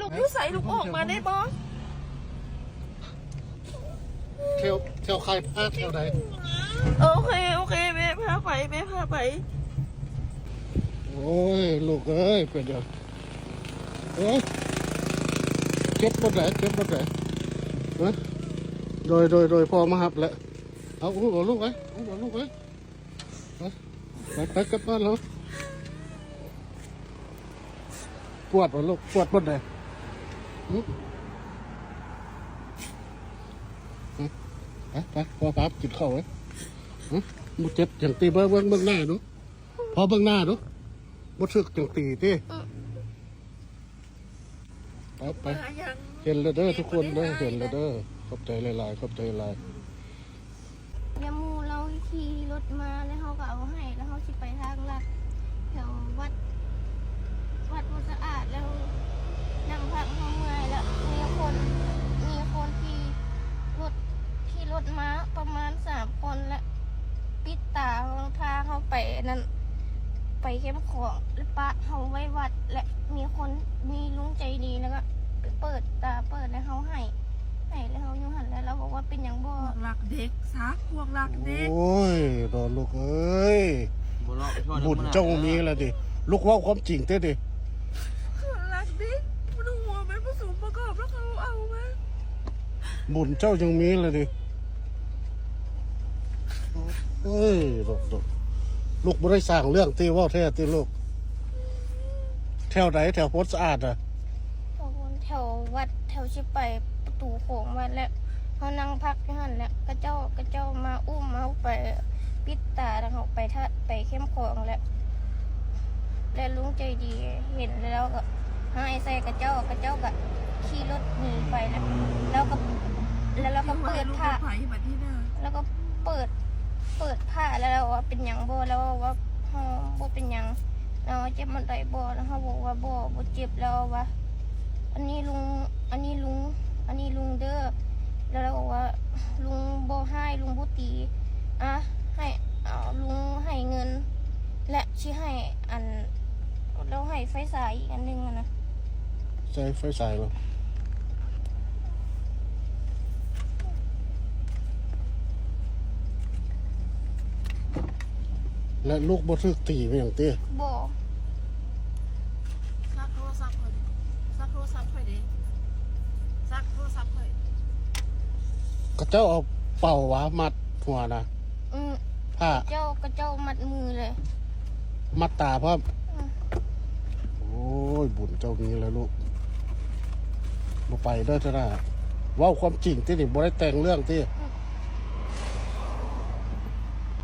ลูกอยูใส่ลูกออกมาได้บ่เที่ยวเที่ยวใครพาเที่ยวใดโอเคโอเคแม่พาไปแม่พาไป โอ้ยลูกเอ้ยเป็นเดี๋ยวเอ้ยเก็บหมดไหนเก็บหมดไหนเอ้ยโดยโดยโดยพอมาหับแล้วเอาอุ้มเอาลูกไว้อุ้มเอาลูกไว้ไปไปไปกลับบ้านเราปวดวะลูกปวดหมดไหนหึหึ ไปไปพอปั๊บกินข้าวไว้หึมุเจ็บอย่างตีเบิ้งเบิ้งเบิ้งหน้าดูพอเบิ้งหน้าดูมุทึกจังตีตีไปไปเห็นแล้วเด้อทุกคนเด้อเห็นแล้วเด้อขอบใจหลายๆขอบใจหลายยามูเราขี่รถมาแล้วเขาก็เอาให้แล้วเขาสิไปทางลัดแถววัด วัดวัดสะอาดแล้วนั่งพักห้องเมื่อยแล้วมีคนมีคนที่รถ ขี่รถมาประมาณสามคนและปิดตาเขาพาเขาไปนั่นไปเข้มของแล้วปะเขาไว้วัด และมีคนมีลุงใจดีแล้วก็ไปเปิดตาเปิดแล้วเขาให้ให้แล้วเขาอยู่หันแล้วเราบอกว่าเป็นอย่างบ่พวกรักเด็กซักพวกรักๆเด็กโอ้ยดอนลูกเอ้ยบุญรอดช่วยบุญเจ้ามีแล้วดิลูกเว่าความจริงเต้ดิรักเด็กมันหัวมันผสมประกอบแล้วเขาเอาไหมบุญเจ้ายังมีเลยดิ เอ้ยลูกลูกลูกไม่ได้สร้างเรื่องตีว่าแท้ตีลูก แถวไหนแถวโพสต์สะอาดอะแถวบนแถววัดแถวชิไปประตูโขงวัดแล้วเขานั่งพักที่หันแล้วกระเจ้ากระเจ้ามาอุ้มเขาไปปิดตาแล้วเขาไปทัดไปเข้มของแล้วและลุงใจดีเห็นแล้วก็ให้ใส่กระเจ้ากระเจ้าก็ขี่รถหนีไปแล้วแล้วก็แล้วเราก็เปิดผ้าไหล่แบบนี้เด้อแล้วก็เปิด เปิดผ้าแล้วเราว่าเป็นยังบ่แล้วว่าเฮาบ่เป็นยังเราเจ็บมันไดบ่แล้วเขาบอกว่าบ่บ่เจ็บแล้วว่าอันนี้ลุงอันนี้ลุงอันนี้ลุงเด้อแล้วเราบอกว่าลุงบ่ให้ลุงบ่ตีอะให้เอาลุงให้เงิน และชี้ให้อันเราให้ไฟสายอีกอันหนึงนะใช้ไฟสายเหรอ และลูกบ่ทึกตีไปอย่างเตี้ยบ่ซักโทรศัพท์เพิ่นซักโทรศัพท์เพิ่นดิซักโทรศัพท์เพิ่นก็เจ้าเอาเป่าวะมัดหัวนะอืมผ้าเจ้ากระเจ้ามัดมือเลย มัดตาพร้อมอืม โอ้ยบุญเจ้ามีแล้วลูกมาไปเด้อเจ้าหน้าเว่าความจริงที่นี่บ่ได้แต่งเรื่องที่อื